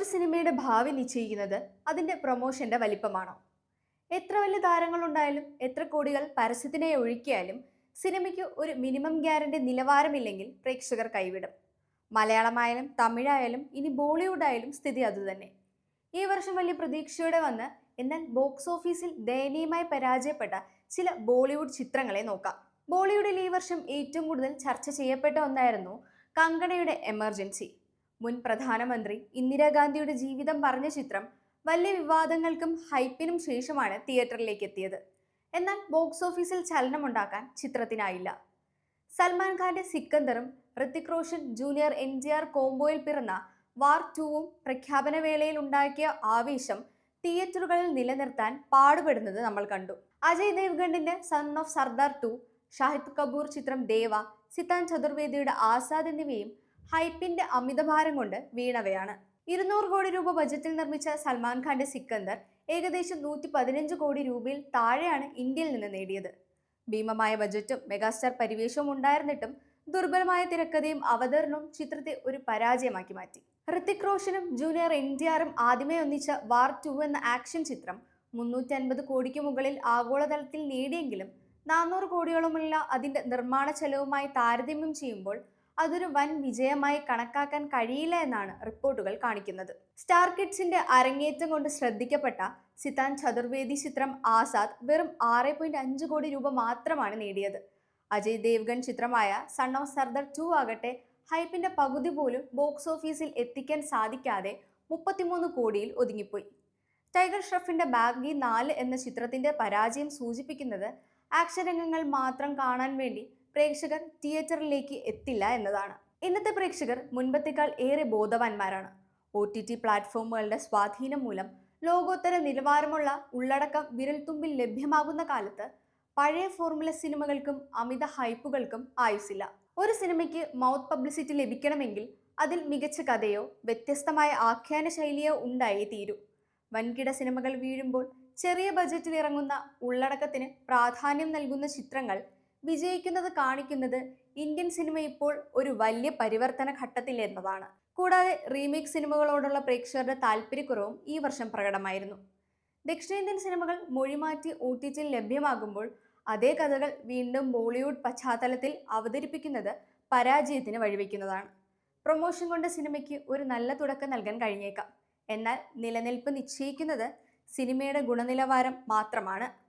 ഒരു സിനിമയുടെ ഭാവി നിശ്ചയിക്കുന്നത് അതിന്റെ പ്രൊമോഷന്റെ വലിപ്പമാണോ? എത്ര വലിയ താരങ്ങളുണ്ടായാലും എത്ര കോടികൾ പരസ്യത്തിനെ ഒഴുക്കിയാലും സിനിമയ്ക്ക് ഒരു മിനിമം ഗ്യാരണ്ടി നിലവാരമില്ലെങ്കിൽ പ്രേക്ഷകർ കൈവിടും. മലയാളമായാലും തമിഴായാലും ഇനി ബോളിവുഡായാലും സ്ഥിതി അതുതന്നെ. ഈ വർഷം വലിയ പ്രതീക്ഷയോടെ വന്ന് എന്നാൽ ബോക്സ് ഓഫീസിൽ ദയനീയമായി പരാജയപ്പെട്ട ചില ബോളിവുഡ് ചിത്രങ്ങളെ നോക്കാം. ബോളിവുഡിൽ ഈ വർഷം ഏറ്റവും കൂടുതൽ ചർച്ച ചെയ്യപ്പെട്ട ഒന്നായിരുന്നു കങ്കണയുടെ എമർജൻസി മുൻ പ്രധാനമന്ത്രി ഇന്ദിരാഗാന്ധിയുടെ ജീവിതം പറഞ്ഞ ചിത്രം വലിയ വിവാദങ്ങൾക്കും ഹൈപ്പിനും ശേഷമാണ് തിയേറ്ററിലേക്ക് എത്തിയത്. എന്നാൽ ബോക്സ് ഓഫീസിൽ ചലനമുണ്ടാക്കാൻ ചിത്രത്തിനായില്ല. സൽമാൻ ഖാന്റെ സിക്കന്ദറും Hrithik Roshan junior N G R കോംബോയിൽ പിറന്ന വാർ ടൂവും പ്രഖ്യാപന വേളയിൽ ഉണ്ടാക്കിയ ആവേശം തിയേറ്ററുകളിൽ നിലനിർത്താൻ പാടുപെടുന്നത് നമ്മൾ കണ്ടു. Ajay ദേവ്ഗണ്ടിന്റെ son of Sardar two Shahid Kapoor ചിത്രം ദേവ സിത്താൻ ചതുർവേദിയുടെ ആസാദ് എന്നിവയും ഹൈപ്പിന്റെ അമിതഭാരം കൊണ്ട് വീണവയാണ്. ഇരുന്നൂറ് കോടി രൂപ ബജറ്റിൽ നിർമ്മിച്ച സൽമാൻ ഖാന്റെ സിക്കന്ദർ ഏകദേശം നൂറ്റി പതിനഞ്ച് കോടി രൂപയിൽ താഴെയാണ് ഇന്ത്യയിൽ നിന്ന് നേടിയത്. ഭീമമായ ബജറ്റും മെഗാസ്റ്റാർ പരിവേഷവും ഉണ്ടായിരുന്നിട്ടും ദുർബലമായ തിരക്കഥയും അവതരണവും ചിത്രത്തെ ഒരു പരാജയമാക്കി മാറ്റി. ഹൃത്തിക് റോഷനും ജൂനിയർ എൻ ടി ആറും ആദ്യമേ ഒന്നിച്ച വാർ ടു എന്ന ആക്ഷൻ ചിത്രം മുന്നൂറ്റി അൻപത് കോടിക്ക് മുകളിൽ ആഗോളതലത്തിൽ നേടിയെങ്കിലും നാനൂറ് കോടിയോളമുള്ള അതിന്റെ നിർമ്മാണ ചെലവുമായി താരതമ്യം ചെയ്യുമ്പോൾ അതൊരു വൻ വിജയമായി കണക്കാക്കാൻ കഴിയില്ല എന്നാണ് റിപ്പോർട്ടുകൾ കാണിക്കുന്നത്. സ്റ്റാർ കിഡ്സിന്റെ അരങ്ങേറ്റം കൊണ്ട് ശ്രദ്ധിക്കപ്പെട്ട സിതാൻ ചതുർവേദി ചിത്രം ആസാദ് വെറും ആറ് പോയിന്റ് അഞ്ച് കോടി രൂപ മാത്രമാണ് നേടിയത്. അജയ് ദേവ്ഗൺ ചിത്രമായ സൺ ഓഫ് സർദർ ടു ആകട്ടെ ഹൈപ്പിന്റെ പകുതി പോലും ബോക്സ് ഓഫീസിൽ എത്തിക്കാൻ സാധിക്കാതെ മുപ്പത്തിമൂന്ന് കോടിയിൽ ഒതുങ്ങിപ്പോയി. ടൈഗർ ഷ്രഫിന്റെ ബാഗി നാല് എന്ന ചിത്രത്തിന്റെ പരാജയം സൂചിപ്പിക്കുന്നത് ആക്ഷൻ രംഗങ്ങൾ മാത്രം കാണാൻ വേണ്ടി പ്രേക്ഷകർ തിയേറ്ററിലേക്ക് എത്തില്ല എന്നതാണ്. ഇന്നത്തെ പ്രേക്ഷകർ മുൻപത്തേക്കാൾ ഏറെ ബോധവാന്മാരാണ്. ഒ ടി ടി പ്ലാറ്റ്ഫോമുകളുടെ സ്വാധീനം മൂലം ലോകോത്തര നിലവാരമുള്ള ഉള്ളടക്കം വിരൽത്തുമ്പിൽ ലഭ്യമാകുന്ന കാലത്ത് പഴയ ഫോർമുല സിനിമകൾക്കും അമിത ഹൈപ്പുകൾക്കും ആയുസില്ല ഒരു സിനിമയ്ക്ക് മൗത്ത് പബ്ലിസിറ്റി ലഭിക്കണമെങ്കിൽ അതിൽ മികച്ച കഥയോ വ്യത്യസ്തമായ ആഖ്യാന ശൈലിയോ ഉണ്ടായേ തീരൂ. വൻകിട സിനിമകൾ വീഴുമ്പോൾ ചെറിയ ബജറ്റിൽ ഇറങ്ങുന്ന ഉള്ളടക്കത്തിന് പ്രാധാന്യം നൽകുന്ന ചിത്രങ്ങൾ വിജയിക്കുന്നത് കാണിക്കുന്നത് ഇന്ത്യൻ സിനിമ ഇപ്പോൾ ഒരു വലിയ പരിവർത്തന ഘട്ടത്തിൽ എന്നതാണ്. കൂടാതെ റീമേക്ക് സിനിമകളോടുള്ള പ്രേക്ഷകരുടെ താല്പര്യക്കുറവും ഈ വർഷം പ്രകടമായിരുന്നു. ദക്ഷിണേന്ത്യൻ സിനിമകൾ മൊഴിമാറ്റി ഒ ടി ടിയിൽ ലഭ്യമാകുമ്പോൾ അതേ കഥകൾ വീണ്ടും ബോളിവുഡ് പശ്ചാത്തലത്തിൽ അവതരിപ്പിക്കുന്നത് പരാജയത്തിന് വഴിവെക്കുന്നതാണ്. പ്രൊമോഷൻ കൊണ്ട് സിനിമയ്ക്ക് ഒരു നല്ല തുടക്കം നൽകാൻ കഴിഞ്ഞേക്കാം. എന്നാൽ നിലനിൽപ്പ് നിശ്ചയിക്കുന്നത് സിനിമയുടെ ഗുണനിലവാരം മാത്രമാണ്.